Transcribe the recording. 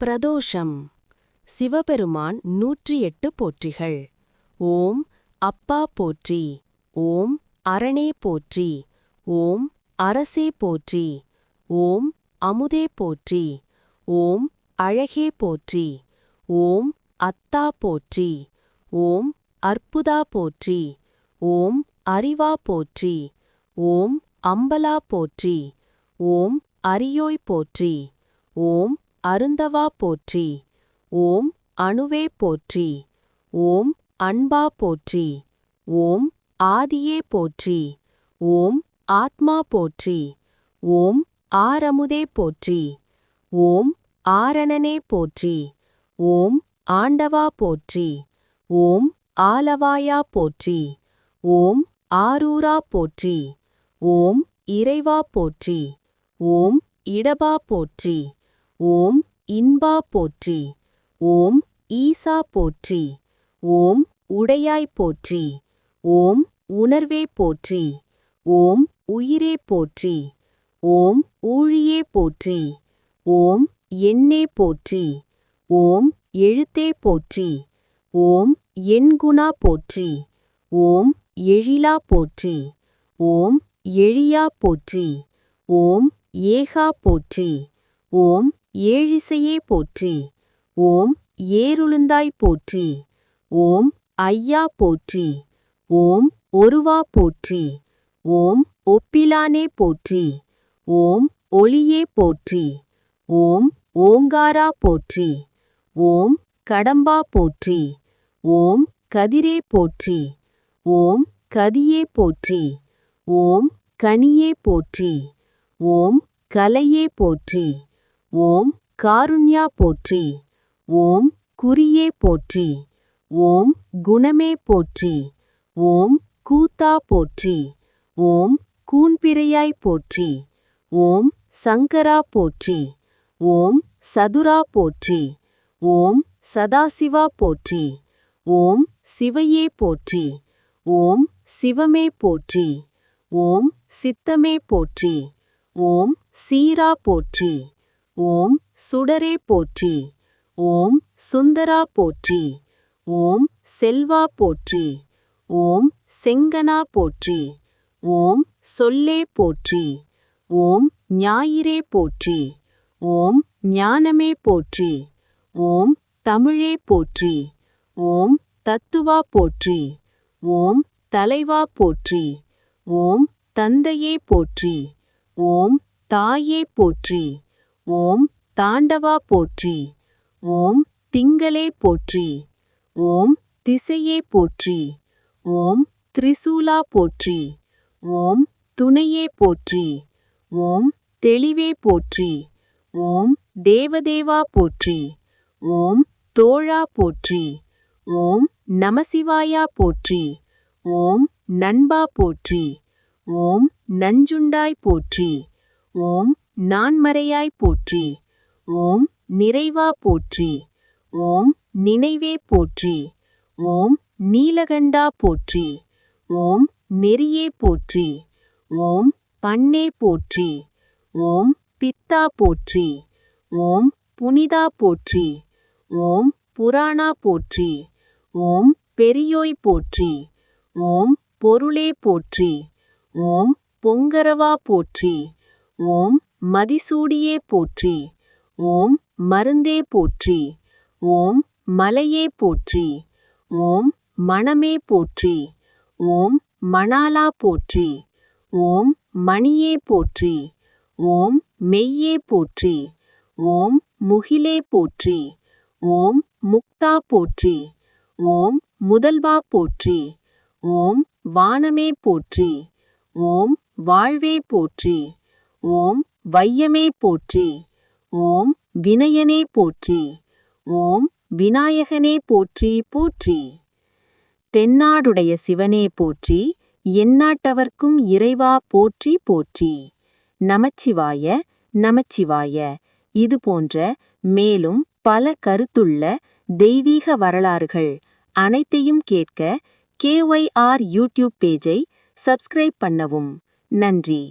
பிரதோஷம் சிவபெருமான் நூற்றி எட்டு போற்றிகள் ஓம் அப்பா போற்றி ஓம் அரணே போற்றி ஓம் அரசே போற்றி ஓம் அமுதே போற்றி ஓம் அழகே போற்றி ஓம் அத்தா போற்றி ஓம் அற்புதா போற்றி ஓம் அறிவா போற்றி ஓம் அம்பலா போற்றி ஓம் அரியோய் போற்றி ஓம் அருந்தவா போற்றி ஓம் அணுவே போற்றி ஓம் அன்பா போற்றி ஓம் ஆதியே போற்றி ஓம் ஆத்மா போற்றி ஓம் ஆரமுதே போற்றி ஓம் ஆரணனே போற்றி ஓம் ஆண்டவா போற்றி ஓம் ஆலவாயா போற்றி ஓம் ஆரூரா போற்றி ஓம் இறைவா போற்றி ஓம் இடபா போற்றி ஓம் இன்பா போற்றி ஓம் ஈசா போற்றி ஓம் உடையாய் போற்றி ஓம் உணர்வே போற்றி ஓம் உயிரே போற்றி ஓம் ஊழியே போற்றி ஓம் எண்ணே போற்றி ஓம் எழுத்தே போற்றி ஓம் எண்குணா போற்றி ஓம் எழிலா போற்றி ஓம் எழியா போற்றி ஓம் ஏகா போற்றி ஓம் ஏழிசையே போற்றி ஓம் ஏருளுந்தாய் போற்றி ஓம் ஐயா போற்றி ஓம் ஒருவா போற்றி ஓம் ஒப்பிலானே போற்றி ஓம் ஒளியே போற்றி ஓம் ஓங்காரா போற்றி ஓம் கடம்பா போற்றி ஓம் கதிரே போற்றி ஓம் கதியே போற்றி ஓம் கனியே போற்றி ஓம் கலையே போற்றி ஓம் காருண்யா போற்றி ஓம் குறியே போற்றி ஓம் குணமே போற்றி ஓம் கூத்தா போற்றி ஓம் கூன்பிரையாய் போற்றி ஓம் சங்கரா போற்றி ஓம் சதுரா போற்றி ஓம் சதாசிவா போற்றி ஓம் சிவையே போற்றி ஓம் சிவமே போற்றி ஓம் சித்தமே போற்றி ஓம் சீரா போற்றி ஓம் சுடரே போற்றி ஓம் சுந்தரா போற்றி ஓம் செல்வா போற்றி ஓம் செங்கனா போற்றி ஓம் சொல்லே போற்றி ஓம் ஞாயிறே போற்றி ஓம் ஞானமே போற்றி ஓம் தமிழே போற்றி ஓம் தத்துவா போற்றி ஓம் தலைவா போற்றி ஓம் தந்தையே போற்றி ஓம் தாயே போற்றி ஓம் தாண்டவா போற்றி ஓம் திங்களே போற்றி ஓம் திசையே போற்றி ஓம் திரிசூலா போற்றி ஓம் துணையே போற்றி ஓம் தெளிவே போற்றி ஓம் தேவதேவா போற்றி ஓம் தோழா போற்றி ஓம் நமசிவாயா போற்றி ஓம் நண்பா போற்றி ஓம் நஞ்சுண்டாய் போற்றி ஓம் நான்மறையாய் போற்றி ஓம் நிறைவா போற்றி ஓம் நினைவே போற்றி ஓம் நீலகண்டா போற்றி ஓம் நெறியே போற்றி ஓம் பண்ணே போற்றி ஓம் பித்தா போற்றி ஓம் புனிதா போற்றி ஓம் புராணா போற்றி ஓம் பெரியோய் போற்றி ஓம் பொருளே போற்றி ஓம் பொங்கரவா போற்றி ஓம் மதிசூடியே போற்றி ஓம் மருந்தே போற்றி ஓம் மலையே போற்றி ஓம் மணமே போற்றி ஓம் மணாலா போற்றி ஓம் மணியே போற்றி ஓம் மெய்யே போற்றி ஓம் முகிலே போற்றி ஓம் முக்தா போற்றி ஓம் முதல்வா போற்றி ஓம் வானமே போற்றி ஓம் வாழ்வே போற்றி ஓம் வையமே போற்றி. ஓம் வினயனே போற்றி. ஓம் விநாயகனே போற்றி போற்றி. தென்னாடுடைய சிவனே போற்றி. எந்நாட்டவர்க்கும் இறைவா போற்றி போற்றி. நமச்சிவாய நமச்சிவாய. இது போன்ற மேலும் பல கருத்துள்ள தெய்வீக வரலாறுகள் அனைத்தையும் கேட்க கேஒய்ஆர் யூடியூப் பேஜை சப்ஸ்கிரைப் பண்ணவும். நன்றி.